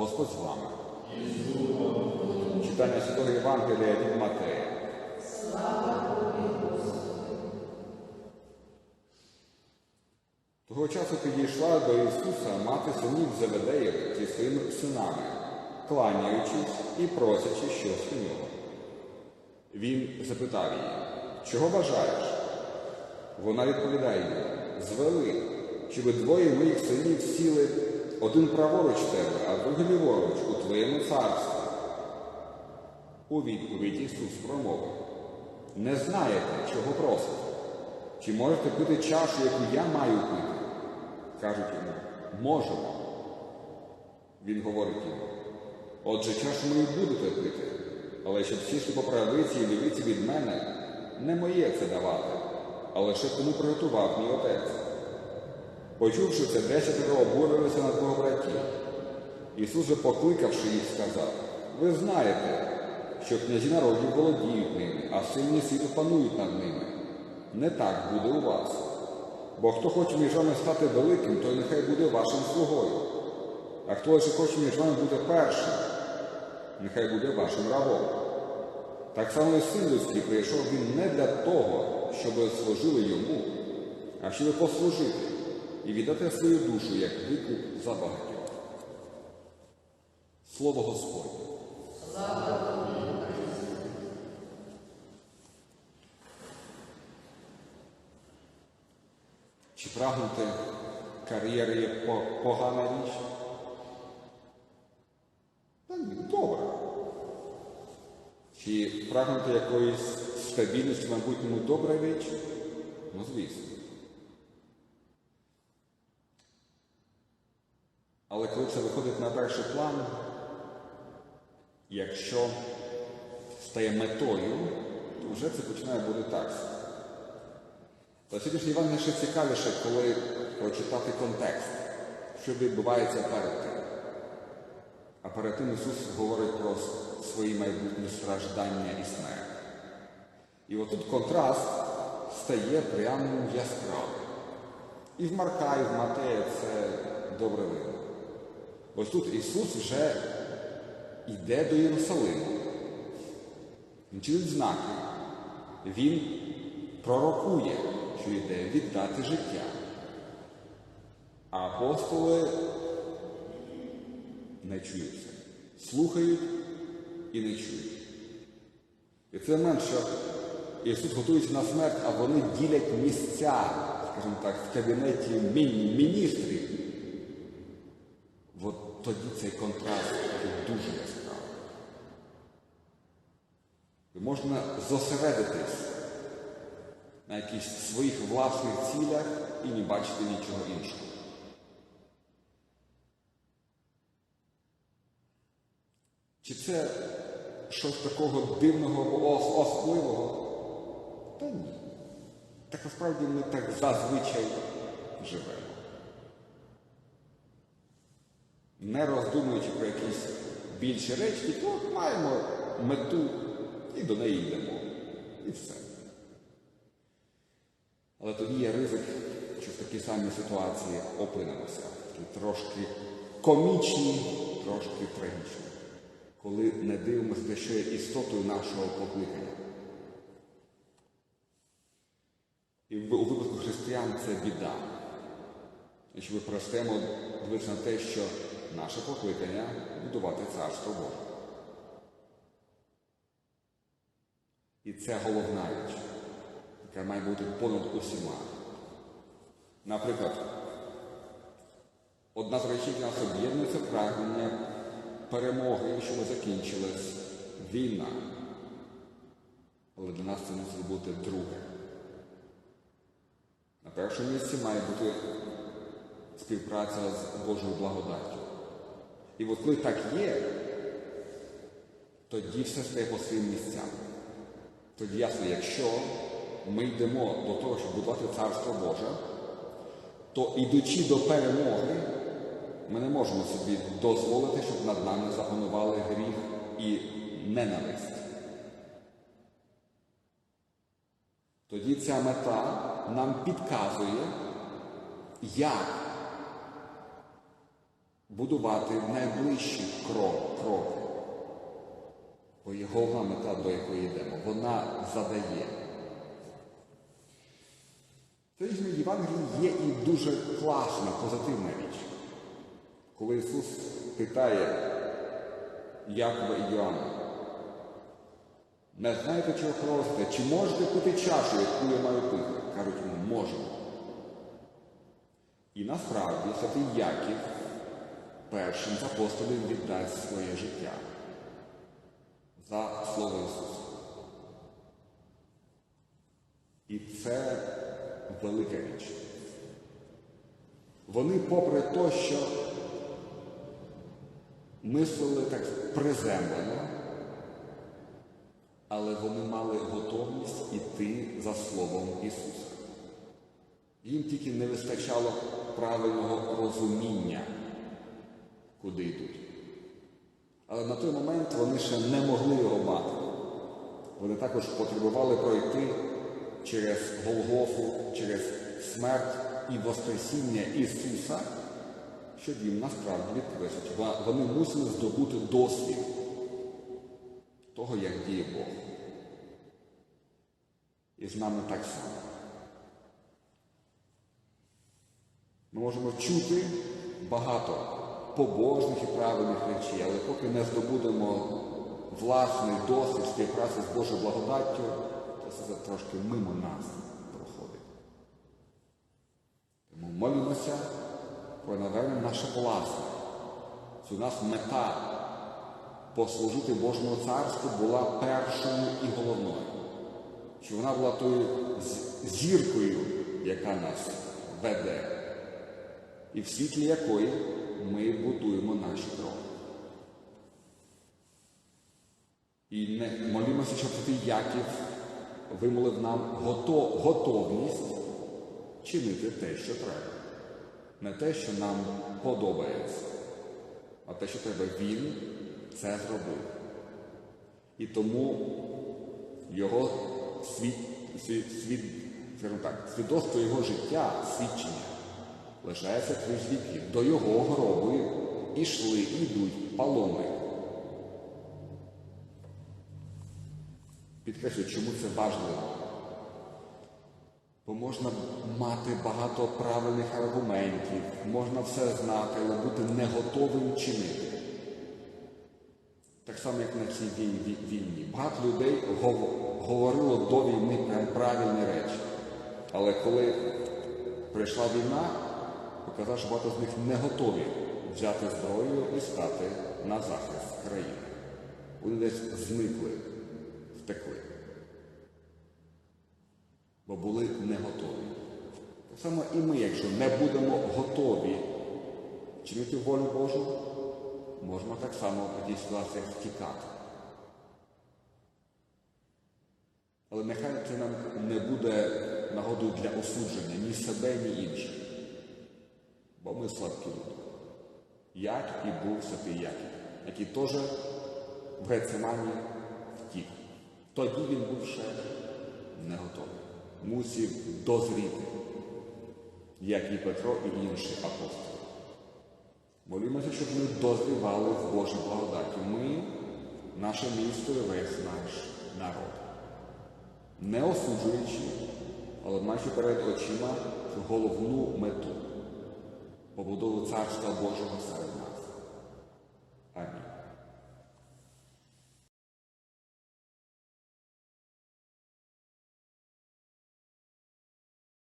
Господь з вами. Читання Святого Євангелія від Матея. Слава Того часу підійшла до Ісуса мати синів Заведеєвих зі своїми синами, кланяючись і просячи щось у нього. Він запитав її, чого бажаєш? Вона відповідає йому, звели, щоб двоє моїх синів сіли один праворуч тебе, а другий ліворуч у твоєму царстві. У відповідь Ісус промовив, не знаєте, чого просите. Чи можете пити чашу, яку я маю пити? Кажуть йому, можемо. Він говорить йому, отже, чашу мою будете пити, але щоб сісти по правиці і лівиці від мене, не моє це давати, а лише кому приготував мій отець. Почувши це, десятеро обурилися на двох братів. Ісус, же, покликавши їх, сказав, ви знаєте, що князі народів володіють ними, а сильні світу панують над ними. Не так буде у вас. Бо хто хоче між вами стати великим, той нехай буде вашим слугою. А хто лише хоче між вами бути першим, нехай буде вашим рабом. Так само і син людський прийшов він не для того, щоб служили йому, а щоб послужити і віддати свою душу як викуп за багатьох. Слово Господнє. Чи прагнути кар'єри є по- погана річ? Та ні, добре. Чи прагнути якоїсь стабільності майбутньому добра річ? Ну, звісно. Але коли це виходить на перший план, якщо стає метою, то вже це починає бути так. Та сьогоднішній Іван ще цікавіше, коли прочитати контекст, що відбувається перед тим. А перед тим Ісус говорить про свої майбутні страждання і смерть. І отут контраст стає прямо яскравим. І в Марка, і в Матея це добре видно. Ось тут Ісус вже йде до Єрусалиму. Він чинить знаки. Він пророкує, що йде віддати життя. А апостоли не чують це. Слухають і не чують. І це момент, що Ісус готується на смерть, а вони ділять місця, скажімо так, в кабінеті міністрів. Цей контраст дуже яскравий. Можна зосередитись на якихось своїх власних цілях і не бачити нічого іншого. Чи це щось такого дивного або особливого? Та ні. Так насправді ми так зазвичай живемо. Не роздумуючи про якісь більші речі, то маємо мету і до неї йдемо. І все. Але тоді є ризик, що в такій самій ситуації опинимося. Трошки комічні, трошки трагічні, коли не дивимося те, що є істотою нашого покликання. І у випадку християн це біда. Якщо ми простемо дивитися на те, що наше покликання будувати царство Боже. І це головна річ, яка має бути понад усіма. Наприклад, одна з речей, нас об'єднує, це прагнення перемоги, щоб закінчилась війна. Але для нас це мусить бути друге. На першому місці має бути співпраця з Божою благодаттю. І от коли так є, тоді все стає по своїм місцям. Тоді ясно, якщо ми йдемо до того, щоб будувати Царство Боже, то ідучи до перемоги, ми не можемо собі дозволити, щоб над нами запанували гріх і ненависть. Тоді ця мета нам підказує, як будувати найближчі крок, кроки. Бо головна мета, до якої йдемо, вона задає. Сьогоднішній Євангелії є і дуже класна, позитивна річ. Коли Ісус питає Якова і Йоанна, не знаєте, чого просите, чи можете пити чашу, яку я маю пити? Кажуть йому, можемо. І насправді святий Яків першим з апостолів віддасть своє життя за Слово Ісуса. І це велика річ. Вони, попри те, що мислили так приземлено, але вони мали готовність іти за Словом Ісуса. Їм тільки не вистачало правильного розуміння, куди йдуть. Але на той момент вони ще не могли його мати. Вони також потребували пройти через Голгофу, через смерть і Воскресіння Ісуса, щоб їм насправді відкрити. Вони мусили здобути досвід того, як діє Бог. І з нами так само. Ми можемо чути багато побожних і правильних речей, але поки не здобудемо власний досвід співпраці з Божою благодаттю, то це трошки мимо нас проходить. Тому молімося про навернення наше власне. Що у нас мета послужити Божому царству була першою і головною. Що вона була тою зіркою, яка нас веде і в світлі якої ми будуємо наші кроки. І не молімося, щоб Святий Яків вимолив нам готов, готовність чинити те, що треба. Не те, що нам подобається, а те, що треба він це зробив. І тому його світ, світ, світ, так, свідоцтво його життя, свідчення лишається крізь віків. До його гробу ішли і йдуть паломи. Підкреслюю, чому це важливо. Бо можна мати багато правильних аргументів, можна все знати, але бути не готовим чинити. Так само, як на цій війні. Багато людей говорило до війни правильні речі. Але коли прийшла війна, показав, що багато з них не готові взяти зброю і стати на захист країни. Вони десь зникли, втекли, бо були не готові. Так само і ми, якщо не будемо готові чинити волю Божу, можемо так само в такій ситуаціях втікати. Але нехай це нам не буде нагодою для осудження ні себе, ні інших бо ми слабкі люди. Як і був святий Яків, який теж в Гецимані втік. Тоді він був ще не готовий. Мусів дозріти, як і Петро і інші апостоли. Молімося, щоб ми дозрівали в Божій благодаті. Ми, наше місто і весь наш народ. Не осуджуючи, але маючи перед очима головну мету powodu Carstwa Bożego w sercach.